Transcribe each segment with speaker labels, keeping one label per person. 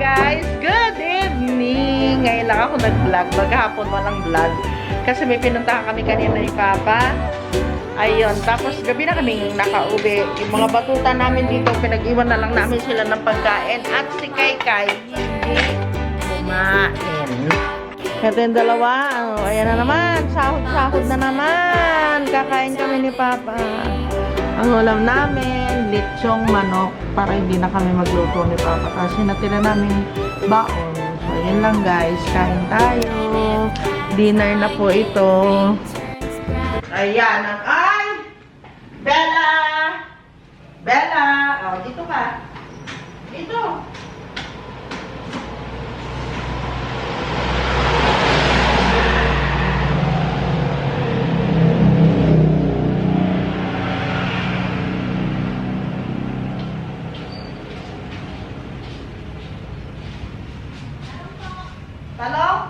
Speaker 1: guys! Good evening! Ngayon lang ako nag-vlog. Maghapon walang vlog. Kasi may pinuntahan kami kanina ni Papa. Ayun. Tapos gabi na kaming nakauwi. Yung mga batuta namin dito, pinag-iwan na lang namin sila ng pagkain. At si Kai Kai, hindi kumain. Ito yung dalawa. Oh, ayan na naman. Sahod-sahod na naman. Kakain kami ni Papa. Ang ulam namin, lechong manok para hindi na kami magluto ni Papa kasi natira namin baon. So, yun lang guys. Kain tayo. Dinner na po ito. Ayan. ang- Ay! Bella! Bella! Oh, dito ka. Dito. Talong?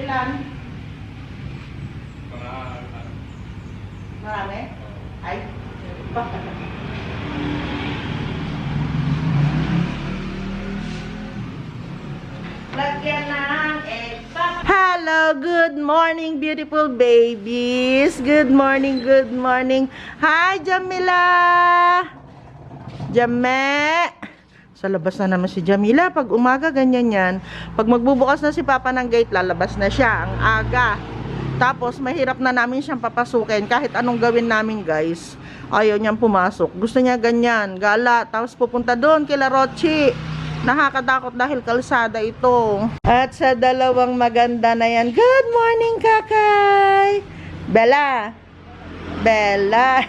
Speaker 1: Ilan? Marami? Ay. Lagyan ng egg. Hello, good morning beautiful babies. Good morning, good morning. Hi, Jamila. Jame. Sa labas na naman si Jamila. Pag umaga, ganyan yan. Pag magbubukas na si Papa ng gate, lalabas na siya. Ang aga. Tapos, mahirap na namin siyang papasukin. Kahit anong gawin namin, guys. Ayaw niyang pumasok. Gusto niya ganyan. Gala. Tapos pupunta doon kila Rochi. Nakakatakot dahil kalsada ito. At sa dalawang maganda na yan. Good morning, Kakay! Bella! Bella.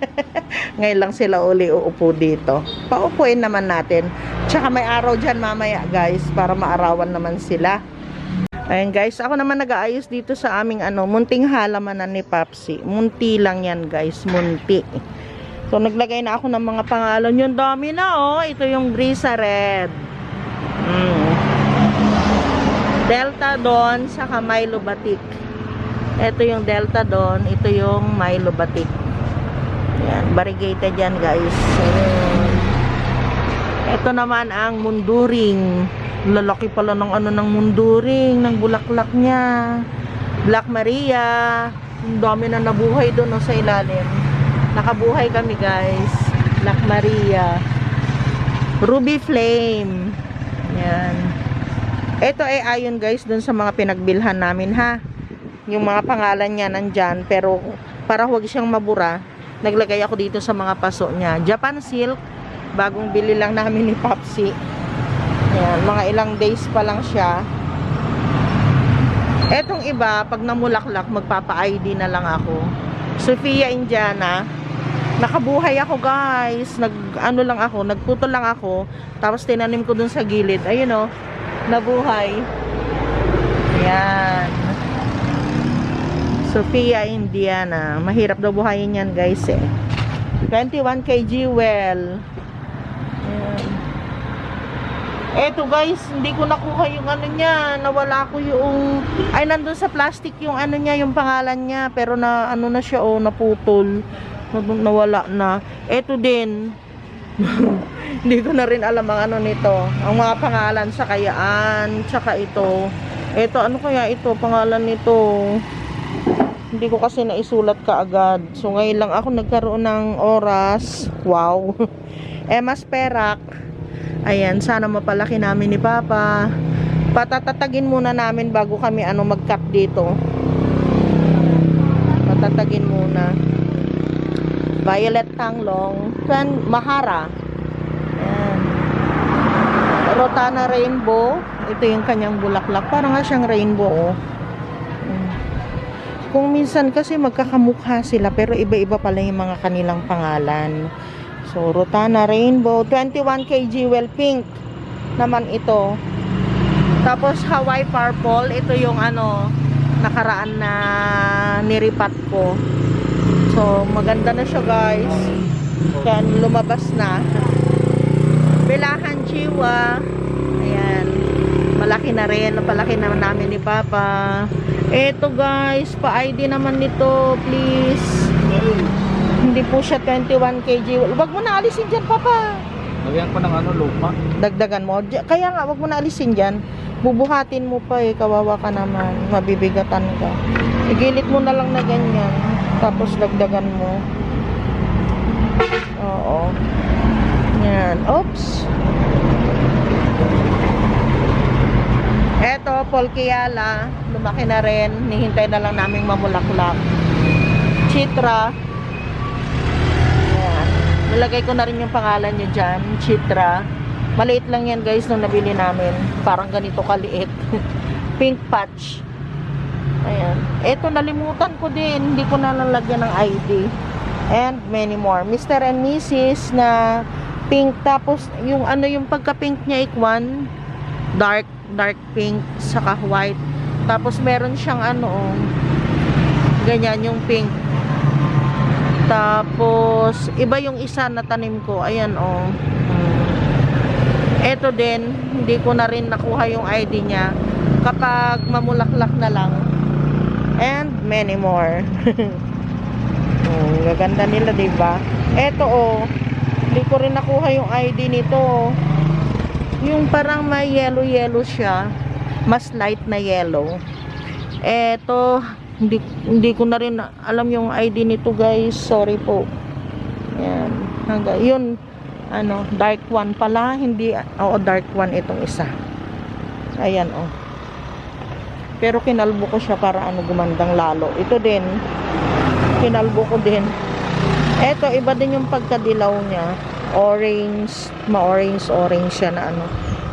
Speaker 1: Ngayon lang sila uli uupo dito. Paupuin naman natin. Tsaka may araw dyan mamaya guys para maarawan naman sila. Ayan guys, ako naman nag-aayos dito sa aming ano, munting halamanan ni Papsi. Munti lang yan guys, munti. So naglagay na ako ng mga pangalan. Yung dami na oh. Ito yung Brisa Red. Mm. Delta Dawn sa Milo Batik. Ito yung Delta Dawn, ito yung Milo Batik. Yan, variegated yan guys. Ayan. Ito naman ang munduring. Lalaki pala ng ano ng munduring, ng bulaklak niya. Black Maria. Ang dami na nabuhay doon no, sa ilalim. Nakabuhay kami guys. Black Maria. Ruby Flame. Yan. Ito ay ayon guys doon sa mga pinagbilhan namin ha yung mga pangalan niya nandyan pero para huwag siyang mabura naglagay ako dito sa mga paso niya Japan Silk bagong bili lang namin ni Popsi Ayan, mga ilang days pa lang siya etong iba pag namulaklak magpapa-ID na lang ako Sofia Indiana nakabuhay ako guys nag ano lang ako nagputol lang ako tapos tinanim ko dun sa gilid ayun oh nabuhay yan Sofia, Indiana. Mahirap daw buhayin yan, guys, eh. 21 kg well. Ayan. Eto, guys, hindi ko nakuha yung ano niya. Nawala ko yung... Ay, nandun sa plastic yung ano niya, yung pangalan niya. Pero na, ano na siya, oh, naputol. Na- Nawala na. Eto din. hindi ko na rin alam ang ano nito. Ang mga pangalan sa kayaan. Tsaka ito. Eto, ano kaya ito? Pangalan nito. Hindi ko kasi naisulat kaagad. So ngayon lang ako nagkaroon ng oras. Wow. Emas Perak. Ayan, sana mapalaki namin ni Papa. Patatatagin muna namin bago kami ano mag-cut dito. Patatagin. Violet Tanglong. San Mahara. Ayan. Rotana Rainbow. Ito yung kanyang bulaklak. Parang nga siyang rainbow. Oh. Kung minsan kasi magkakamukha sila pero iba-iba pala yung mga kanilang pangalan. So, Rotana Rainbow, 21 kg well pink naman ito. Tapos Hawaii Purple, ito yung ano, nakaraan na niripat ko. So, maganda na siya guys. Kaya lumabas na. Belahan Chiwa. Ayan. Malaki na rin. Napalaki naman namin ni Papa. Eto guys, pa-ID naman nito, please. Hindi po siya 21 kg. Wag mo na alisin dyan, Papa.
Speaker 2: Lagyan ko ng ano, luma.
Speaker 1: Dagdagan mo. Kaya nga, wag mo na alisin dyan. Bubuhatin mo pa eh. Kawawa ka naman. Mabibigatan ka. Igilit mo na lang na ganyan. Tapos dagdagan mo. Oo. Yan. Oops. Eto, Polkiala. Lumaki na rin. Nihintay na lang naming mamulaklak. Chitra. Ayan. Nilagay ko na rin yung pangalan niya dyan. Chitra. Maliit lang yan guys nung nabili namin. Parang ganito kaliit. Pink patch. Ayan. Eto, nalimutan ko din. Hindi ko na nalagyan ng ID. And many more. Mr. and Mrs. na pink. Tapos, yung ano yung pagka-pink niya, ikwan. Dark, dark pink. Saka white. Tapos, meron siyang ano, oh, ganyan yung pink. Tapos, iba yung isa na tanim ko. Ayan, oh. Ito din, hindi ko na rin nakuha yung ID niya. Kapag mamulaklak na lang. And many more. oh, gaganda nila, ba? Ito oh, hindi ko rin nakuha yung ID nito. Yung parang may yellow-yellow siya. Mas light na yellow. Eto, hindi, hindi ko na rin alam yung ID nito guys. Sorry po. Yan. Hanggang, yun, ano, dark one pala. Hindi, oo, dark one itong isa. Ayan, oh. Pero kinalbo ko siya para ano, gumandang lalo. Ito din, kinalbo ko din. Eto, iba din yung pagkadilaw niya. Orange, ma-orange, orange siya na ano,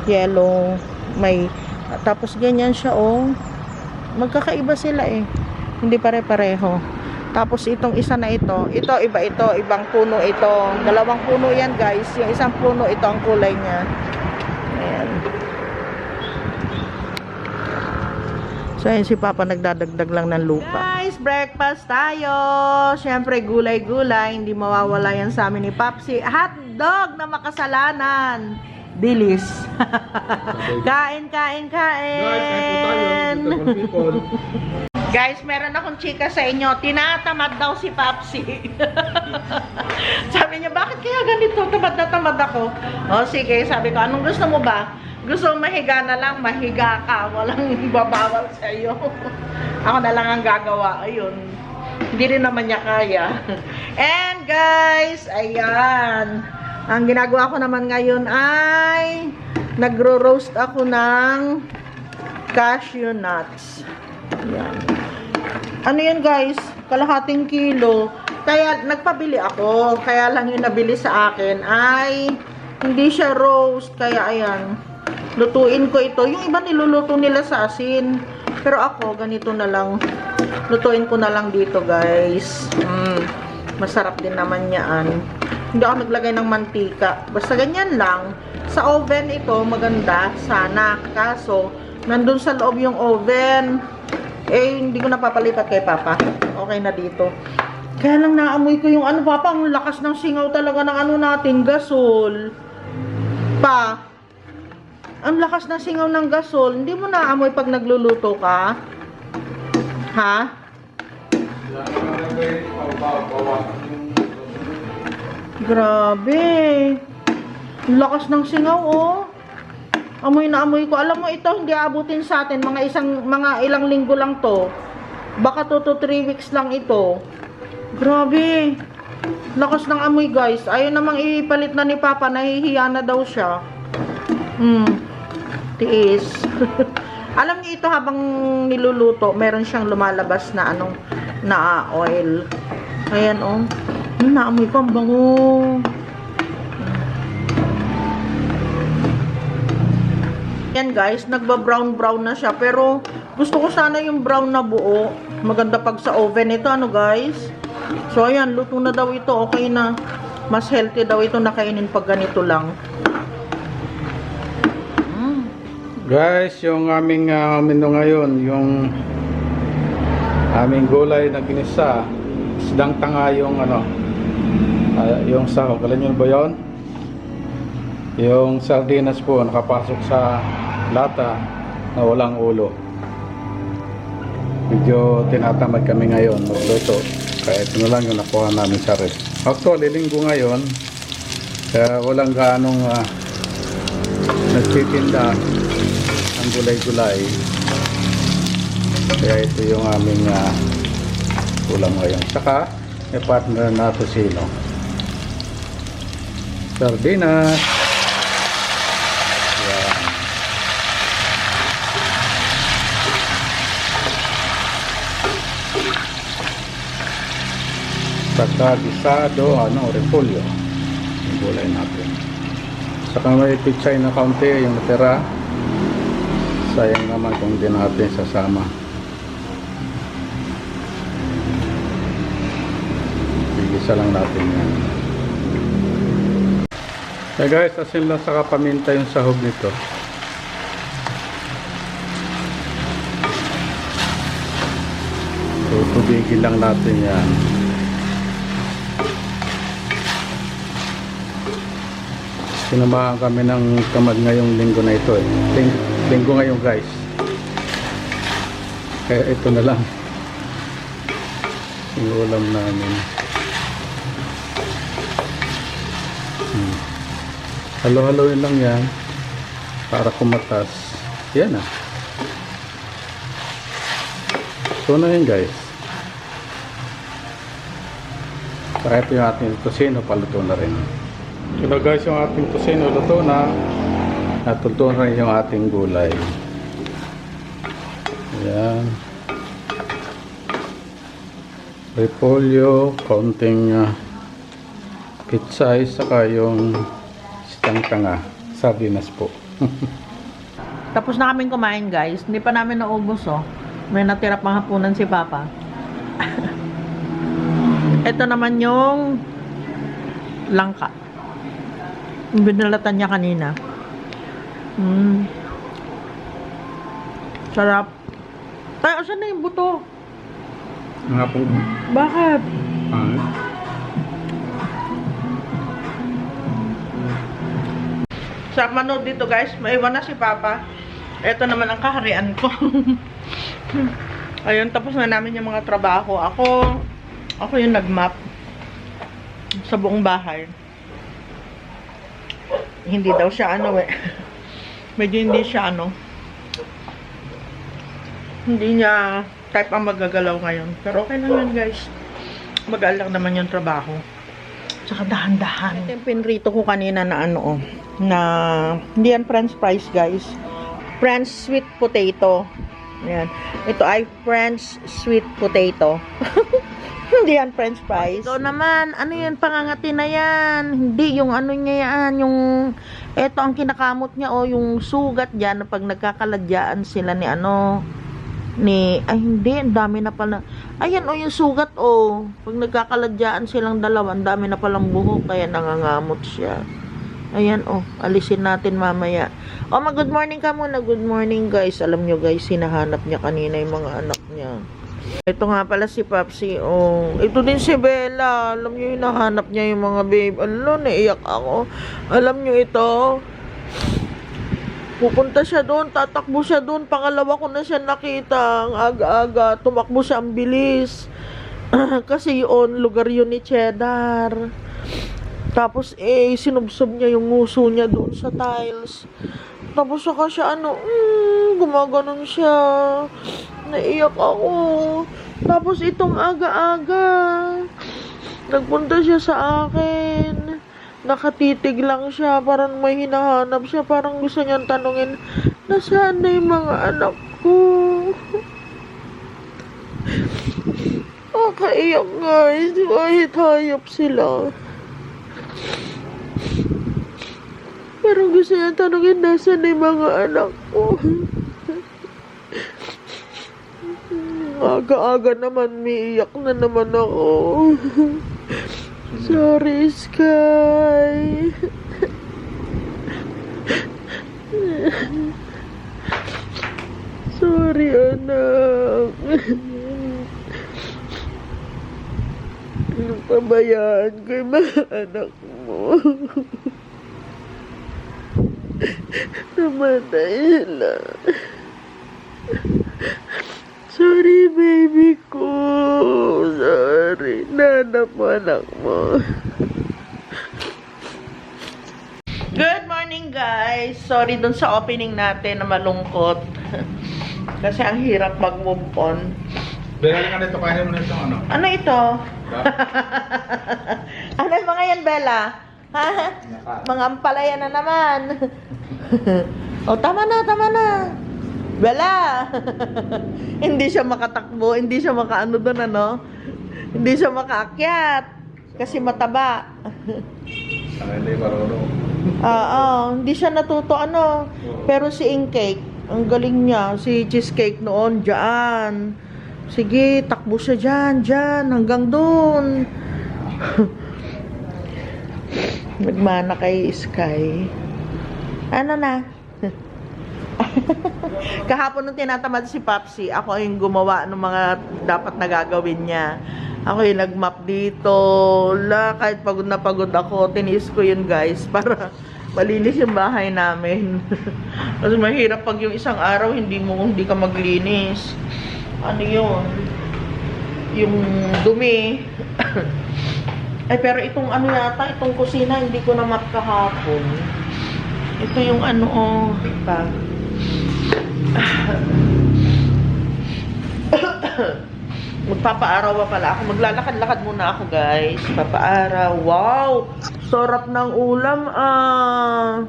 Speaker 1: yellow, may, tapos ganyan siya, oh. Magkakaiba sila eh. Hindi pare-pareho. Tapos itong isa na ito, ito iba ito, ibang puno ito. Dalawang puno yan guys. Yung isang puno ito ang kulay niya. Ayan. So ayun si Papa nagdadagdag lang ng lupa. Guys, breakfast tayo. Siyempre gulay-gulay, hindi mawawala yan sa amin ni Papsi. Hotdog na makasalanan. Bilis. kain, kain, kain. Guys, meron akong chika sa inyo. Tinatamad daw si Papsi. sabi niya, bakit kaya ganito? Tamad na tamad ako. O sige, sabi ko, anong gusto mo ba? Gusto mahiga na lang, mahiga ka. Walang babawal sa iyo. ako na lang ang gagawa. Ayun. Hindi rin naman niya kaya. And guys, ayan. Ang ginagawa ko naman ngayon ay nagro-roast ako ng cashew nuts. Ayan. Ano yan guys? Kalahating kilo. Kaya nagpabili ako. Kaya lang yung nabili sa akin ay hindi siya roast. Kaya ayan. Lutuin ko ito. Yung iba niluluto nila sa asin. Pero ako, ganito na lang. Lutuin ko na lang dito guys. Mm. Masarap din naman yan. Hindi ako naglagay ng mantika. Basta ganyan lang. Sa oven ito, maganda. Sana. Kaso, nandun sa loob yung oven. Eh, hindi ko napapalipat kay Papa. Okay na dito. Kaya lang naamoy ko yung ano, Papa, ang lakas ng singaw talaga ng ano natin, gasol. Pa, ang lakas ng singaw ng gasol. Hindi mo naamoy pag nagluluto ka? Ha? Grabe. Lakas ng singaw, oh. Amoy na amoy ko. Alam mo, ito hindi abutin sa atin. Mga isang, mga ilang linggo lang to. Baka 2 to 3 weeks lang ito. Grabe. Lakas ng amoy, guys. Ayaw namang ipalit na ni Papa. Nahihiya na daw siya. Hmm. Tiis. Alam niyo ito habang niluluto, meron siyang lumalabas na anong na oil. Ayan oh. Hmm, naamoy ko ang bango. Yan guys, nagba-brown brown na siya pero gusto ko sana yung brown na buo. Maganda pag sa oven ito ano guys. So ayan, luto na daw ito. Okay na. Mas healthy daw ito nakainin pag ganito lang.
Speaker 2: Guys, yung aming uh, menu ngayon, yung aming gulay na ginisa, isdang tanga yung ano, ah, yung sa, kala nyo ba yun? Yung sardinas po, nakapasok sa lata na walang ulo. Medyo tinatamad kami ngayon magluto. Kaya ito na lang yung nakuha namin sa rest. Actually, linggo ngayon, kaya walang gaanong uh, nagtitinda ng gulay-gulay. Kaya ito yung aming uh, ulam ngayon. Saka, may partner na sino. Sardinas. Yan. Saka gisado, ano, repolyo. Yung gulay natin. Saka may pichay na kaunti yung natira. Sayang naman kung di natin sasama. Igisa lang natin yan. Hey guys, asin lang saka paminta yung sahog nito. So, tubigin lang natin yan. Sinamahan kami ng tamad ngayong linggo na ito eh. Ling linggo ngayon guys. Kaya ito na lang. Yung ulam namin. Hmm. Halo-haloin lang yan. Para kumatas. Yan ah. So na yun guys. Saka ito yung ating tosino, paluto na rin. Ito guys, yung ating tosino luto na. Natuto na yung ating gulay. Ayan. Repolyo, konting uh, pitsay, saka yung sitang tanga. Sardinas po.
Speaker 3: Tapos na kaming kumain guys. Hindi pa namin naubos oh. May natira pang hapunan si Papa. Ito naman yung langka. Binalatan niya kanina. Mm. Sarap. Ay, asan na yung buto?
Speaker 2: Nga po.
Speaker 3: Bakit?
Speaker 2: Ah,
Speaker 3: Sa manood dito guys, maiwan na si Papa. Ito naman ang kaharian ko. Ayun, tapos na namin yung mga trabaho. Ako, ako yung nagmap sa buong bahay. Hindi daw siya ano eh. Medyo hindi siya ano. Hindi niya type ang magagalaw ngayon. Pero okay lang yan guys. Magaan lang naman yung trabaho. Tsaka dahan-dahan. Ito yung pinrito ko kanina na ano oh, na hindi yan french fries guys. French sweet potato. Ayan. Ito ay French sweet potato. hindi yan french fries. Ito naman, ano yan, pangangati na yan. Hindi, yung ano niya yan, yung, ito ang kinakamot niya, o yung sugat dyan, pag nagkakaladyaan sila ni ano, ni, ay hindi, ang dami na pala. Ayan, o yung sugat, o. Pag nagkakaladyaan silang dalawa, ang dami na palang buhok, kaya nangangamot siya. Ayan, o. Alisin natin mamaya. O, mag good morning ka muna. Good morning, guys. Alam nyo, guys, hinahanap niya kanina yung mga anak niya. Ito nga pala si Papsi, oh. Ito din si Bella. Alam nyo, hinahanap niya yung mga babe. Ano, naiyak ako. Alam nyo ito, Pupunta siya doon, tatakbo siya doon. Pangalawa ko na siya nakita. Ang aga-aga, tumakbo siya ang bilis. Kasi yun, lugar yun ni Cheddar. Tapos eh, sinubsob niya yung nguso niya doon sa tiles. Tapos saka siya ano, mm, gumaganon siya. Naiyak ako. Tapos itong aga-aga, nagpunta siya sa akin. Nakatitig lang siya, parang may hinahanap siya, parang gusto niyang tanungin, nasaan na yung mga anak ko? Nakaiyak guys, kahit hayop sila. Parang gusto niya tanungin, nasaan na yung mga anak ko? Aga-aga naman, miiyak na naman ako. Sorry, Sky. Sorry, anak. Pabayaan ko yung mga anak mo? Namatay sila. Sorry, baby ko. Sorry. Nanap mo, anak mo. Good morning, guys. Sorry dun sa opening natin na malungkot. Kasi ang hirap mag-move on.
Speaker 2: Bigyan ka nito, kaya mo na itong ano.
Speaker 3: Ano ito? ano yung mga yan, Bella? Ha? Mga ampalaya na naman. o, tama na, tama na. Bella! hindi siya makatakbo, hindi siya makaano doon, ano? Hindi siya makaakyat. Kasi mataba.
Speaker 2: Sa hindi marunong.
Speaker 3: Oo, hindi siya natuto, ano. Pero si Inkcake, ang galing niya. Si Cheesecake noon, dyan. Sige, takbo siya dyan, dyan, hanggang doon. Nagmana kay Sky. Ano na? Kahapon nung tinatamad si Papsi, ako yung gumawa ng mga dapat na gagawin niya. Ako yung nagmap dito. La, kahit pagod na pagod ako, tinis ko yun guys para malinis yung bahay namin. Kasi mahirap pag yung isang araw hindi mo hindi ka maglinis. Ano yun? Yung dumi. Ay pero itong ano yata, itong kusina hindi ko na map kahapon. Ito yung ano oh, pa. Magpapaaraw pa pala ako. Maglalakad-lakad muna ako, guys. Papaaraw. Wow! Sarap ng ulam, ah.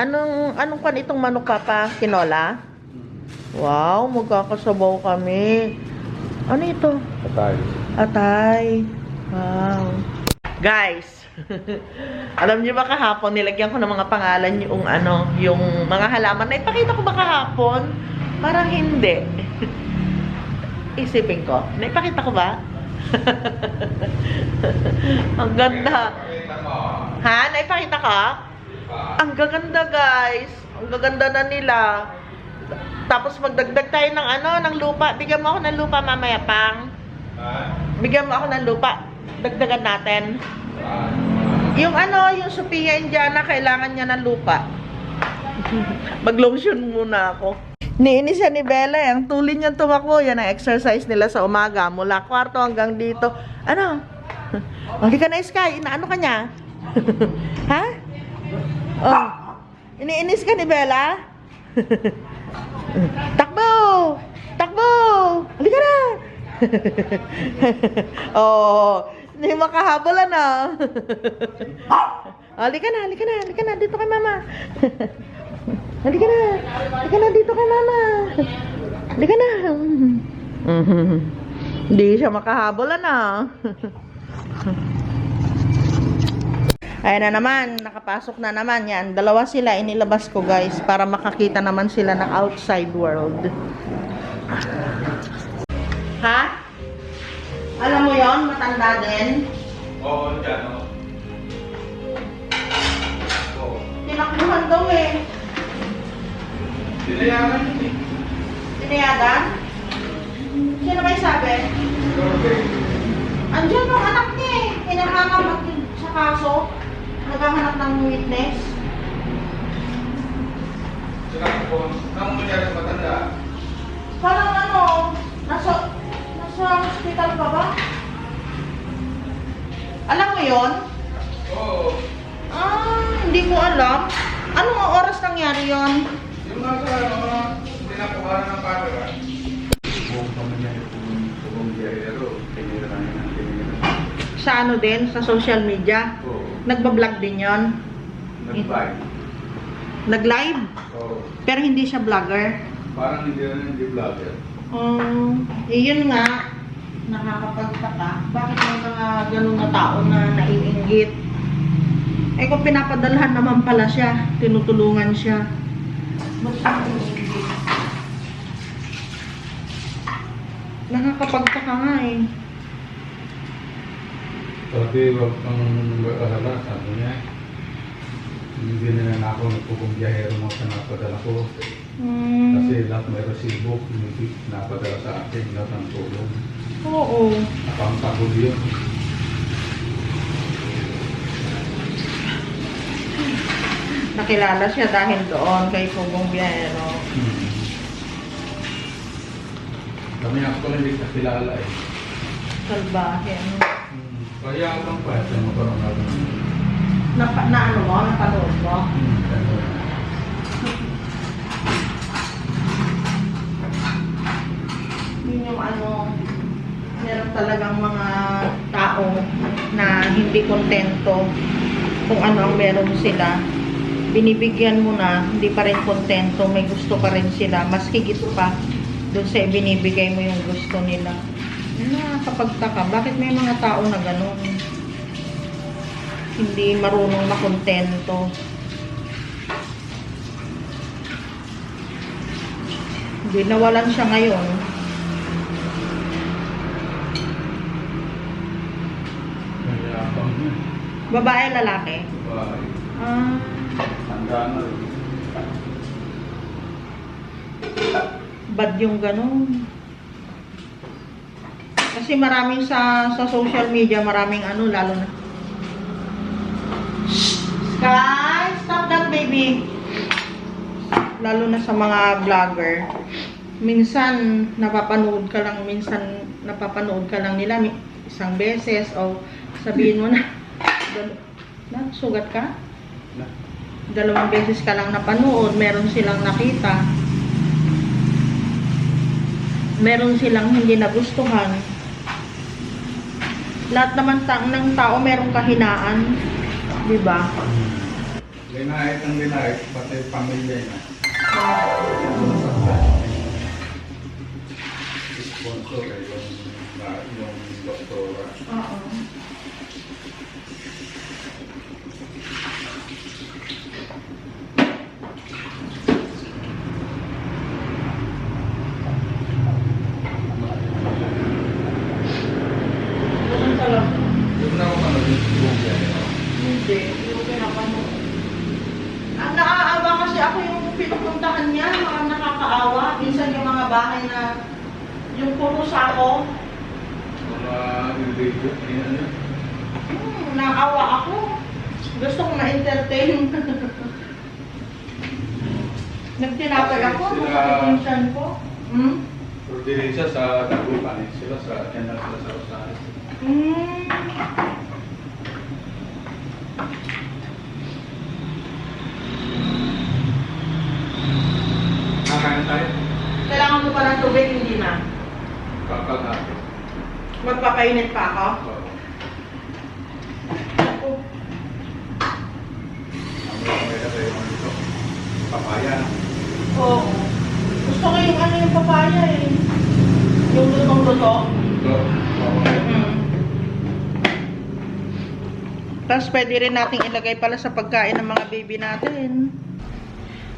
Speaker 3: Anong, anong kan itong manok, Papa? Kinola? Wow, magkakasabaw kami. Ano ito?
Speaker 2: Patay.
Speaker 3: Atay. Wow. Guys, alam niyo ba kahapon nilagyan ko ng mga pangalan yung ano, yung mga halaman na ipakita ko ba kahapon? Parang hindi. Isipin ko, naipakita ko ba? Ang ganda. Ha? Naipakita ka? Ang gaganda guys. Ang gaganda na nila. Tapos magdagdag tayo ng ano, ng lupa. Bigyan mo ako ng lupa mamaya pang. Bigyan mo ako ng lupa. Dagdagan natin. Yung ano, yung Sophia Indiana, kailangan niya ng lupa. Mag-lotion muna ako. Niinis siya ni Bella, ang tulin niyang tumakbo, yan ang exercise nila sa umaga, mula kwarto hanggang dito. Ano? Hindi ka na, Sky, inaano ka niya? ha? Oh. Iniinis ka ni Bella? Takbo! Takbo! Halika na! oh, hindi makahabolan ah. halika na, halika na, halika na, dito kay mama. halika na, halika na, dito kay mama. Halika na. Hindi siya makahabolan ah. Ayan na naman, nakapasok na naman yan. Dalawa sila, inilabas ko guys, para makakita naman sila ng outside world. Ha? Alam mo yon matanda din.
Speaker 2: Oo, dyan, oo. Oo.
Speaker 3: Tinakbuhan daw eh.
Speaker 2: Dinayaran yun eh.
Speaker 3: Tinayagan? Sino yung sabi? Andiyan yung anak niya eh. Hinahanap sa kaso. Naghahanap ng witness.
Speaker 2: Sinabi ko, nang nangyari sa matanda,
Speaker 3: Parang ano, nasa, nasa hospital pa ba? Alam mo yon?
Speaker 2: oo,
Speaker 3: Ah, hindi ko alam. Anong oras nangyari yon?
Speaker 2: yung nasa, mga, pinakuhaan ng camera.
Speaker 3: Sa ano din, sa social media.
Speaker 2: Oo,
Speaker 3: Nagbablog din yon.
Speaker 2: nag-bike.
Speaker 3: Nag-live.
Speaker 2: Oo,
Speaker 3: Pero hindi siya vlogger.
Speaker 2: parang hindi rin hindi vlogger.
Speaker 3: Um, eh, yun nga, nakakapagtaka. Bakit may mga ganun na tao na naiinggit? Eh kung pinapadalhan naman pala siya, tinutulungan siya. Ba't siya naiinggit? Nakakapagtaka nga eh.
Speaker 2: Sabi, wag kang mag-alala, sabi niya. Hindi na na ako nagpupong biyahero mo sa napadala ko.
Speaker 3: Hmm,
Speaker 2: Kasi lahat may resibo, hindi napadala sa akin, lahat ng tulong.
Speaker 3: Oo.
Speaker 2: Nakangkabog yun.
Speaker 3: Nakilala siya dahil doon kay Pugong Biyahero.
Speaker 2: Hmm. Kami ako pala hindi kakilala eh.
Speaker 1: Salbahe. Ano?
Speaker 2: Hmm. Kaya ako pa, ito mo parang.
Speaker 1: Na, na ano mo? Napanood mo? Yun yung ano, meron talagang mga tao na hindi kontento kung ano ang meron sila. Binibigyan mo na, hindi pa rin kontento, may gusto pa rin sila. Mas higit pa doon sa binibigay mo yung gusto nila. Nakakapagtaka, bakit may mga tao na ganun? Hindi marunong makontento. Hindi nawalan siya ngayon.
Speaker 2: Kaya ako niya.
Speaker 1: Babae, lalaki?
Speaker 2: Bahay.
Speaker 1: Ah,
Speaker 2: Handa na rin.
Speaker 1: bad yung ganun. Kasi maraming sa sa social media, maraming ano, lalo na. Sky, stop that baby. Lalo na sa mga vlogger. Minsan, napapanood ka lang, minsan napapanood ka lang nila isang beses o sabihin mo na, dal- na sugat ka?
Speaker 2: Na.
Speaker 1: dalawang beses ka lang napanood, meron silang nakita. Meron silang hindi nagustuhan. Lahat naman ta- ng tao merong kahinaan. Di ba?
Speaker 2: Linahit ng linahit, pati pamilya na. Sponsor eh, yung, na- yung doktora.
Speaker 1: Oo. Ganun talaga.
Speaker 2: Yung na ako ano, yung buong
Speaker 1: Hindi, yung pinapanood. Ang naaawa kasi ako yung pinupuntahan niya, mga nakakaawa. Minsan yung mga bahay na yung puro sako,
Speaker 2: Mga video, yun ano.
Speaker 1: hmm, naawa ako. Gusto ko ma-entertain. Nagtinapay ako,
Speaker 2: Sila-
Speaker 1: masakit yung tiyan ko. Hmm?
Speaker 2: Prodirisa sa Dagupan, eh. sila sa channel sila sa Rosales.
Speaker 1: Hmm.
Speaker 2: Kakain tayo?
Speaker 1: Kailangan mo pa ng tubig, hindi na.
Speaker 2: Kakal natin.
Speaker 1: Magpapainit pa ako.
Speaker 2: Papaya.
Speaker 1: Oo. Gusto ko yung ano yung papaya eh. Yung lutong-luto. Mm. Tapos pwede rin nating ilagay pala sa pagkain ng mga baby natin.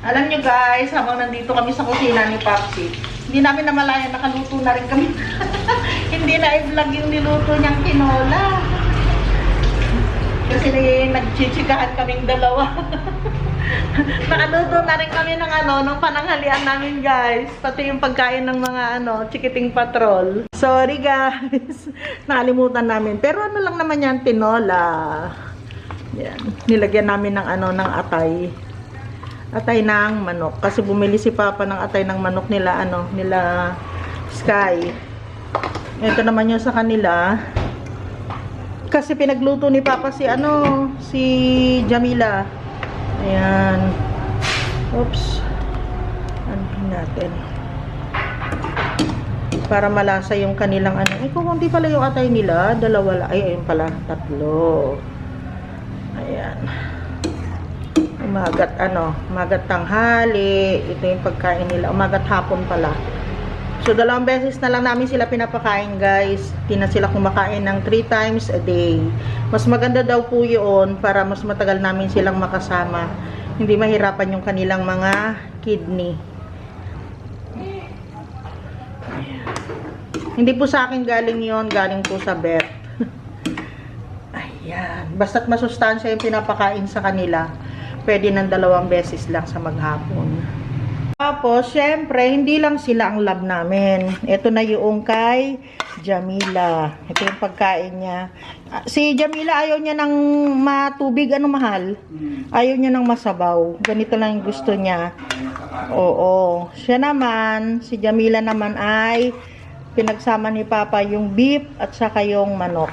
Speaker 1: Alam nyo guys, habang nandito kami sa kusina ni Papsi, hindi namin namalayan nakaluto na rin kami. hindi na i-vlog yung niluto niyang tinola. Kasi nagchichikahan kaming dalawa. Nakaluto na rin kami ng ano, ng pananghalian namin guys. Pati yung pagkain ng mga ano, chikiting patrol. Sorry guys. Nakalimutan namin. Pero ano lang naman yan, tinola. Yan. Nilagyan namin ng ano, ng atay. Atay ng manok. Kasi bumili si Papa ng atay ng manok nila, ano, nila Sky. Ito naman yung sa kanila. Kasi pinagluto ni Papa si ano, si Jamila. Ayan. Oops. Ano natin. Para malasa yung kanilang ano. Eh, kung hindi pala yung atay nila, dalawa lang. Ay, ayun pala. Tatlo. Ayan. Umagat ano, umagat tanghali. Ito yung pagkain nila. Umagat hapon pala. So, dalawang beses na lang namin sila pinapakain, guys. Hindi na sila kumakain ng 3 times a day. Mas maganda daw po yun para mas matagal namin silang makasama. Hindi mahirapan yung kanilang mga kidney. Hindi po sa akin galing yon galing po sa vet. Ayan. Basta't masustansya yung pinapakain sa kanila, pwede ng dalawang beses lang sa maghapon. Tapos, syempre, hindi lang sila ang love namin. Ito na yung kay Jamila. Ito yung pagkain niya. Ah, Si Jamila ayaw niya ng matubig, ano mahal? Ayaw niya ng masabaw. Ganito lang yung gusto niya. Oo. Siya naman, si Jamila naman ay pinagsama ni Papa yung beef at saka yung manok.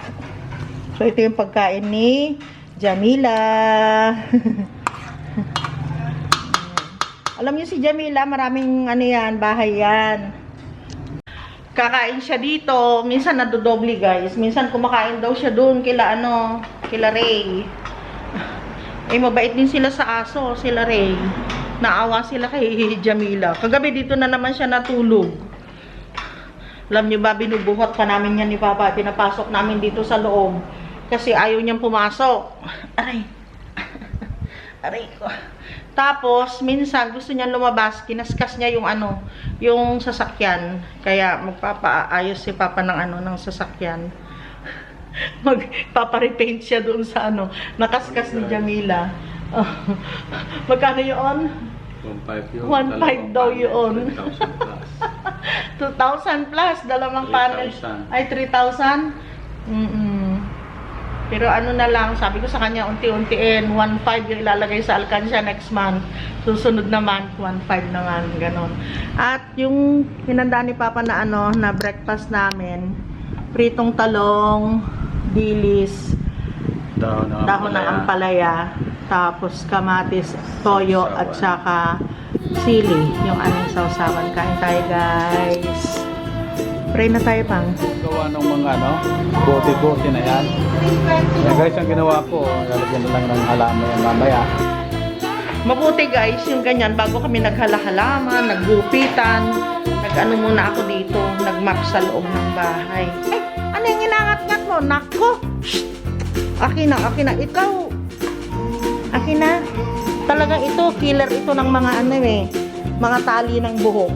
Speaker 1: So, ito yung pagkain ni Jamila. Alam niyo si Jamila, maraming ano yan, bahay yan. Kakain siya dito, minsan nadodoble guys. Minsan kumakain daw siya doon kila ano, kila Ray. Eh, mabait din sila sa aso, sila Ray. Naawa sila kay Jamila. Kagabi dito na naman siya natulog. Alam niyo ba, binubuhat pa namin yan ni Papa. Pinapasok namin dito sa loob. Kasi ayaw niyang pumasok. Aray. Aray ko. Tapos, minsan, gusto niya lumabas. Kinaskas niya yung ano, yung sasakyan. Kaya, magpapaayos si Papa ng ano, ng sasakyan. Magpaparepaint siya doon sa ano, nakaskas ni Jamila. Oh, magkano yun?
Speaker 2: 1.5 yun.
Speaker 1: 1.5 daw yun.
Speaker 2: 1,000 plus.
Speaker 1: 2,000 plus, dalawang panel.
Speaker 2: 3,000.
Speaker 1: Ay, 3,000? Mm Pero ano na lang, sabi ko sa kanya, unti-untiin, 1.5 yung ilalagay sa alkansya next month. Susunod naman, 1.5 naman, ganon. At yung hinanda ni Papa na ano, na breakfast namin, pritong talong, dilis,
Speaker 2: Dahon ng
Speaker 1: dahon ng ampalaya, tapos kamatis, toyo, at saka sili, yung aming sausawan. Kain tayo, guys. Pray na tayo, pang.
Speaker 2: Gawa ng mga ano, bote-bote na yan. Yan guys, ang ginawa ko, lalagyan na lang ng halaman yan mamaya.
Speaker 1: Mabuti, guys, yung ganyan, bago kami naghalahalaman, naggupitan, nag-ano muna ako dito, nagmap sa loob ng bahay. Ay, ano yung inangat-ngat mo? Nako! Shh! Akin na, akin na. Ikaw, akin na. Talagang ito, killer ito ng mga ano eh, mga tali ng buhok.